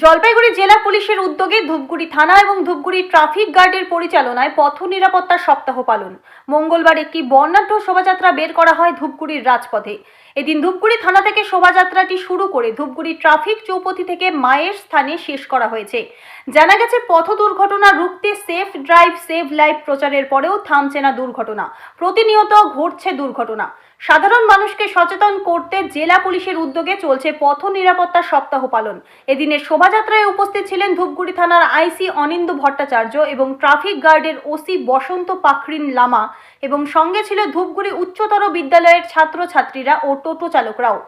জলপাইগুড়ি জেলা পুলিশের উদ্যোগে ধূপগুড়ি থানা এবং ধূপগুড়ি ট্রাফিক গার্ডের পরিচালনায় পথ নিরাপত্তা সপ্তাহ পালন। মঙ্গলবার একটি বর্ণাঢ্য শোভাযাত্রা বের করা হয় ধূপগুড়ির রাজপথে। এদিন ধূপগুড়ি থানা থেকে শোভাযাত্রাটি শুরু করে ধূপগুড়ি ট্রাফিক চৌপথি থেকে মায়ের স্থানে শেষ করা হয়েছে। জানা গেছে, পথ দুর্ঘটনা রুখতে সেফ ড্রাইভ, সেভ লাইফ প্রচারের পরেও থামছে না দুর্ঘটনা। প্রতিনিয়ত ঘটছে দুর্ঘটনা। সাধারণ মানুষকে সচেতন করতে জেলা পুলিশের উদ্যোগে চলছে পথ নিরাপত্তা সপ্তাহ পালন। এদিনের শোভাযাত্রায় উপস্থিত ছিলেন ধূপগুড়ি থানার আইসি অনিন্দ ভট্টাচার্য এবং ট্রাফিক গার্ডের ওসি বসন্ত পাখরিন লামা এবং সঙ্গে ছিল ধূপগুড়ি উচ্চতর বিদ্যালয়ের ছাত্রছাত্রীরা ও টোটো চালকরাও।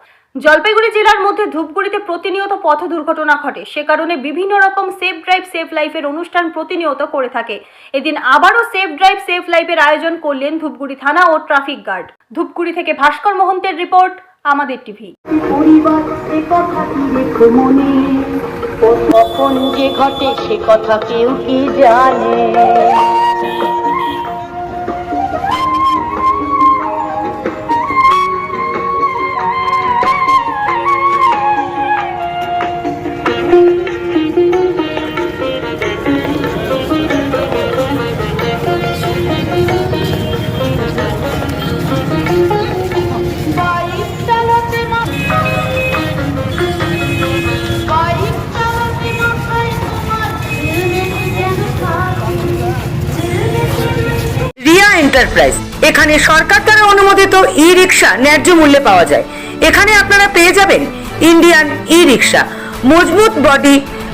জলপাইগুড়ি জেলার মধ্যে ধূপগুড়িতে প্রতিনিয়ত পথ দুর্ঘটনা ঘটে। সে কারণে বিভিন্ন রকম সেফ ড্রাইভ সেফ লাইফের অনুষ্ঠান প্রতিনিয়ত করে থাকে। এদিন আবারও সেফ ড্রাইভ সেফ লাইফের আয়োজন করলেন ধূপগুড়ি থানা ও ট্রাফিক গার্ড ধূপগুড়ি থেকে ভাস্কর মোহন্তের রিপোর্ট, আমাদের টিভি। ঘটে সে কথা কেউ কি জানে? এন্টারপ্রাইজ। এখানে সরকার দ্বারা অনুমোদিত ই রিক্সা ন্যায্য মূল্যে পাওয়া যায়। এখানে আপনারা পেয়ে যাবেন ইন্ডিয়ান ই রিক্সা মজবুত বডি